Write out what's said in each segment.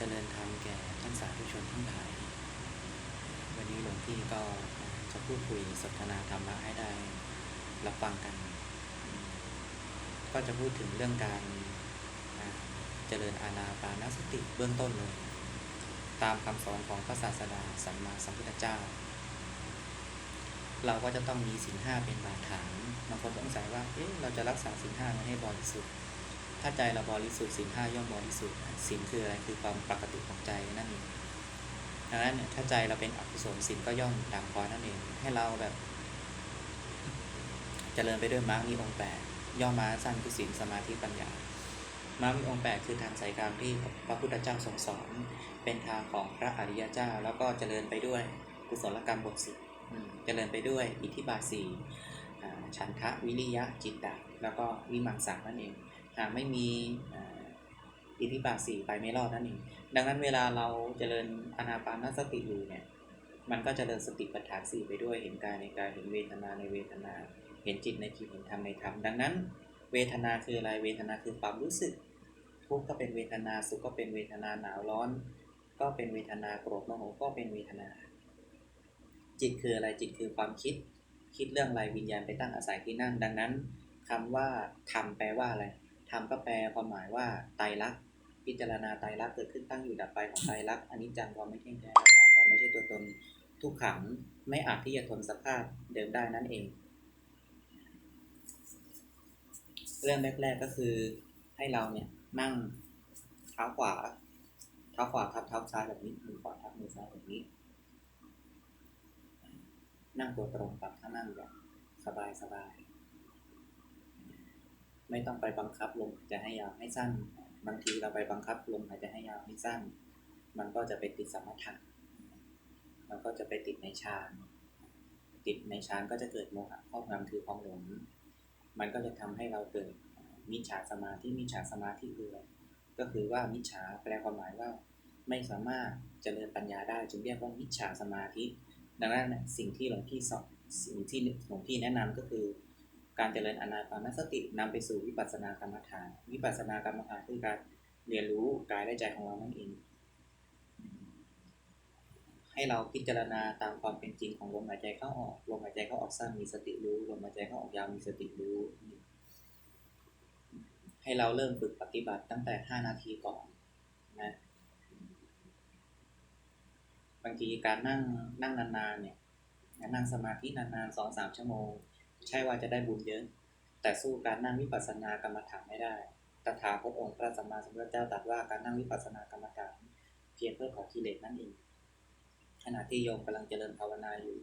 เจริญธรรมแก่ท่านสาธุชนทั้งหลาย วันนี้หลวงพี่ก็จะพูดคุยสนทนาธรรมะให้ได้รับฟังกัน ก็จะพูดถึงเรื่องการเจริญอานาปานสติเบื้องต้นเลย ตามคำสอนของพระศาสดาสัมมาสัมพุทธเจ้า เราก็จะต้องมีศีลห้าเป็นบาดฐานบางคนสงสัยว่า เอ๊ะ เราจะรักษาศีลห้าให้บริสุทธิ์ ถ้าใจเราบริสุทธิ์ศีลห้าย่อมบริสุทธิ์ศีลคืออะไรคือความปกติของใจนั่นเองดังนั้นเนี่ยถ้าใจเราเป็นอกุศลศีลก็ย่อมด่างพร้อนั่นเอง ให้เราแบบเจริญไปด้วยมรรคมีองค์แปดย่อมาสั้นคือศีลสมาธิปัญญามรรคมีองค์แปดคือทางสายกลางที่พระพุทธเจ้าทรงสอนเป็นทางของพระอริยเจ้า แล้วก็เจริญไปด้วยกุศลกรรมบทสิบอืมเจริญไปด้วยอิทธิบาทสี่ฉันทะวิริยะจิตตะแล้วก็วิมังสานั่นเอง ไม่มีอิทธิบาทสี่ไปไม่รอดนั่นเองดังนั้นเวลาเราเจริญอนาปานสติอยู่เนี่ยมันก็จเจริญสติปัฏฐานสี่ไปด้วยเห็นกายในกายเห็นเวทนาในเวทนา เห็นจิตในจิตเห็นธรรมในธรรมดังนั้น เวทนาคืออะไรเวทนาคือความรู้สึกทุกข์ก็เป็นเวทนาสุขก็เป็นเวทนาหนาวร้อน ก็เป็นเวทนาโกรธโมโหก็เป็นเวทนา จิตคืออะไรจิตคือความคิด คิดเรื่องอะไรวิญญาณไปตั้งอาศัยที่นั่น ดังนั้นคำว่าธรรมแปลว่าอะไร ธรรมก็แปลความหมายว่าไตรลักษณ์พิจารณาไตรลักษณ์เกิดขึ้นตั้งอยู่ดับไปของไตรลักษณ์อนิจจังความไม่เที่ยงแท้ความไม่ใช่ตัวตนทุกขังไม่อาจที่จะทนสภาพเดิมได้นั่นเอง เรื่องแรก ๆก็คือให้เราเนี่ยนั่งเท้าขวาเท้าขวาทับเท้าซ้ายแบบนี้มือขวาทับมือซ้ายแบบนี้ นั่งตัวตรงปรับท่านั่งแบบสบายสบาย ไม่ต้องไปบังคับลมหายใจให้ยาวให้สั้น บางทีเราไปบังคับลมหายใจให้ยาวให้สั้น มันก็จะไปติดสมถะมันก็จะไปติดในฌาน ติดในฌานก็จะเกิดโมหะครอบงำคือความหลง มันก็จะทำให้เราเกิดมิจฉาสมาธิมิจฉาสมาธิคืออะไรก็คือว่ามิจฉาแปลความหมายว่าไม่สามารถเจริญปัญญาได้จึงเรียกว่ามิจฉาสมาธิ ดังนั้นสิ่งที่หลวงพี่สอนสิ่งที่หลวงพี่แนะนำก็คือ การเจริญอนาปานสตินำไปสู่วิปัสสนากรรมฐาน วิปัสสนากรรมฐานคือการเรียนรู้กายและใจของเรานั่นเอง ให้เราพิจารณาตามความเป็นจริงของลมหายใจเข้าออกลมหายใจเข้าออกสั้นมีสติรู้ลมหายใจเข้าออกยาวมีสติรู้ ให้เราเริ่มฝึกปฏิบัติตั้งแต่ 5 นาทีก่อนนะบางทีการนั่งนั่งนานๆเนี่ยนั่งสมาธินานๆสองสามชั่วโมง ใช่ว่าจะได้บุญเยอะ แต่สู้การนั่งวิปัสสนากรรมฐานไม่ได้ ตถาคตองค์พระสัมมาสัมพุทธเจ้าตรัสว่าการนั่งวิปัสสนากรรมฐาน เพียงเพื่อเผากิเลสนั่นเอง ขณะที่โยมกำลังเจริญภาวนาอยู่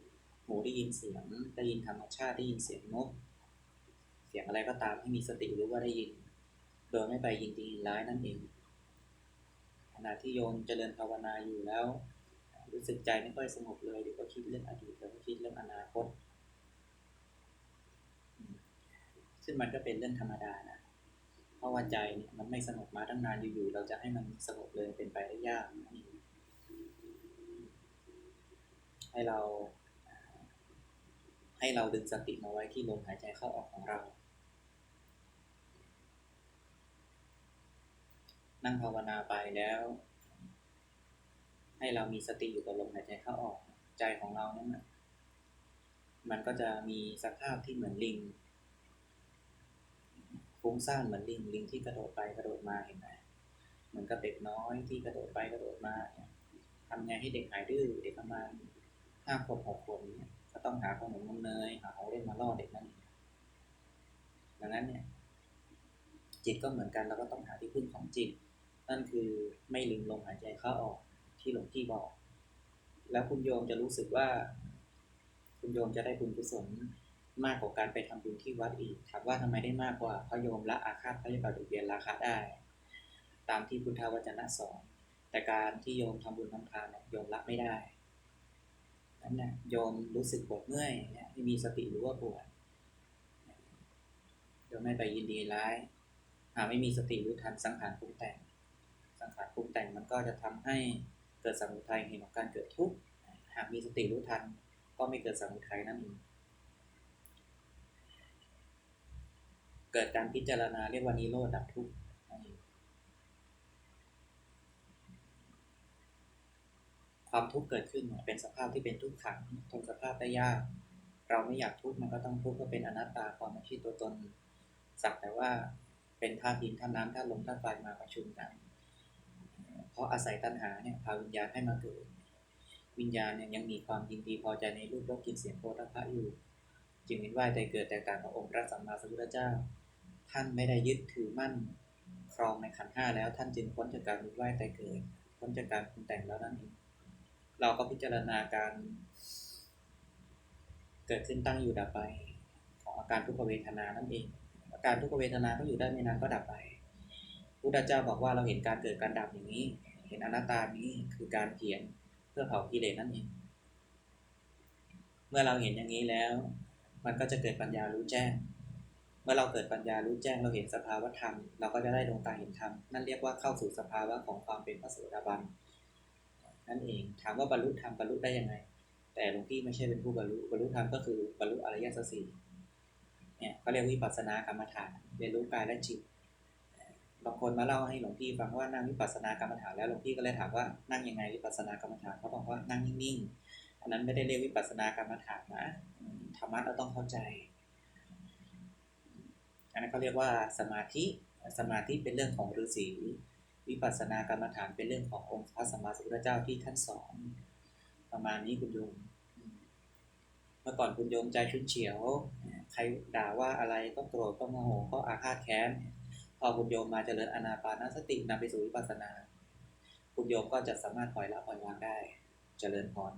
หูได้ยินเสียง ได้ยินธรรมชาติ ได้ยินเสียงนก เสียงอะไรก็ตามให้มีสติรู้ว่าได้ยิน โดยไม่ไปยินดียินร้ายนั่นเอง ขณะที่โยมเจริญภาวนาอยู่แล้ว รู้สึกใจไม่ค่อยสงบเลยเดี๋ยวก็คิดเรื่องอดีตเดี๋ยวก็คิดเรื่องอนาคต ซึ่งมันก็เป็นเรื่องธรรมดานะเพราะว่าใจเนี่ยมันไม่สงบมาตั้งนานอยู่ๆเราจะให้มันสงบเลยเป็นไปได้ยากให้เรา ให้เราดึงสติมาไว้ที่ลมหายใจเข้าออกของเรา นั่งภาวนาไปแล้ว ให้เรามีสติอยู่กับลมหายใจเข้าออกใจของเรานั้นนะมันก็จะมีสภาพที่เหมือนลิง ฟุ้งซ่านเหมือนลิงลิงที่กระโดดไปกระโดดมาเห็นไหมเหมือนกับเด็กน้อยที่กระโดดไปกระโดดมาเนี่ยทำไงให้เด็กหายดื้อเด็กประมาณห้าขวบหกขวบเนี่ยก็ต้องหาขนมนมเนยหาของเล่นมาล่อเด็กนั่นองดังนั้นเนี่ยจิตก็เหมือนกันเราก็ต้องหาที่พึ่งของจิต นั่นคือไม่ลืมลมหายใจเข้าออกที่หลวงพี่บอก แล้วคุณโยมจะรู้สึกว่า คุณโยมจะได้บุญกุศล มากกว่าการไปทำบุญที่วัดอีกถามว่าทำไมได้มากกว่าพระโยมละอาฆาตพยาบาทเบียนราคาได้ ตามที่พุทธวจนะสอนแต่การที่โยมทำบุญทำทานเนี่ยโยมละไม่ได้นั้นนี่ยโยมรู้สึกปวดเมื่อยเนี่ยให้มีสติรู้ว่าปวดโยมไม่ไปยินดีร้าย หากไม่มีสติรู้ทันสังขารปรุงแต่ง สังขารปรุงแต่งมันก็จะทำให้เกิดสมุทัยเห็นของการเกิดทุกข์หากมีสติรู้ทันก็ไม่เกิดสมุทัยนั่นเอง เกิดการพิจารณาเรียกว่านิโรธดับทุกข์ความทุกข์เกิดขึ้นเป็นสภาพที่เป็นทุกขังทนสภาพได้ยาก เราไม่อยากทุกข์มันก็ต้องทุกข์ก็เป็นอนัตตาความไม่ใช่ตัวตน สักแต่ว่าเป็นธาตุดินธาตุน้ำธาตุลมธาตุไฟมาประชุมกัน เพราะอาศัยตัณหาเนี่ยพาวิญญาณให้มาเกิด วิญญาณเนี่ยยังมีความยินดีพอใจในรูปรสกลิ่นเสียงโพธพะอยู่ จึงเห็นว่าใจเกิดแตกต่างกับองค์พระสัมมาสัมพุทธเจ้า ท่านไม่ได้ยึดถือมั่นครองในขันห้าแล้ว ท่านจึงพ้นจากการวุ่นวายใจเกิด พ้นจากการปรุงแต่งแล้วนั่นเองเราก็พิจารณาการ เกิดขึ้นตั้งอยู่ดับไป ของอาการทุกขเวทนานั่นเอง อาการทุกขเวทนาก็อยู่ได้ไม่นานก็ดับไปพุทธเจ้าบอกว่าเราเห็นการเกิดการดับอย่างนี้ เห็นอนัตตานี้คือการเขียนเพื่อเผากิเลสนั่นเอง เมื่อเราเห็นอย่างนี้แล้ว มันก็จะเกิดปัญญารู้แจ้ง เมื่อเราเกิดปัญญารู้แจ้งเราเห็นสภาวะธรรม เราก็จะได้ดวงตาเห็นธรรมนั่นเรียกว่าเข้าสู่สภาวะของความเป็นพระโสดาบันนั่นเองถามว่าบรรลุธรรมบรรลุได้ยังไง แต่หลวงพี่ไม่ใช่เป็นผู้บรรลุบรรลุธรรมก็คือบรรลุอริยสัจสี่เนี่ยเขาเรียกวิปัสสนากรรมฐานเรียนรู้กายและจิตบางคนมาเล่าให้หลวงพี่ฟังว่านั่งวิปัสสนากรรมฐานแล้วหลวงพี่ก็เลยถามว่านั่งยังไงวิปัสสนากรรมฐานเขาบอกว่านั่งนิ่งๆอันนั้นไม่ได้เรียกวิปัสสนากรรมฐานนะธรรมะเราต้องเข้าใจ อันนั้นเขาเรียกว่าสมาธิสมาธิเป็นเรื่องของฤาษีวิปัสสนากรรมฐานเป็นเรื่องขององค์พระสัมมาสัมพุทธเจ้าที่ท่านสอนประมาณนี้คุณโยมเมื่อก่อนคุณโยมใจชุนเฉียว ใครด่าว่าอะไรก็โกรธก็โมโหก็อาฆาตแค้น พอคุณโยมมาเจริญอนาปานสตินำไปสู่วิปัสสนา คุณโยมก็จะสามารถปล่อยละปล่อยวางได้ เจริญพร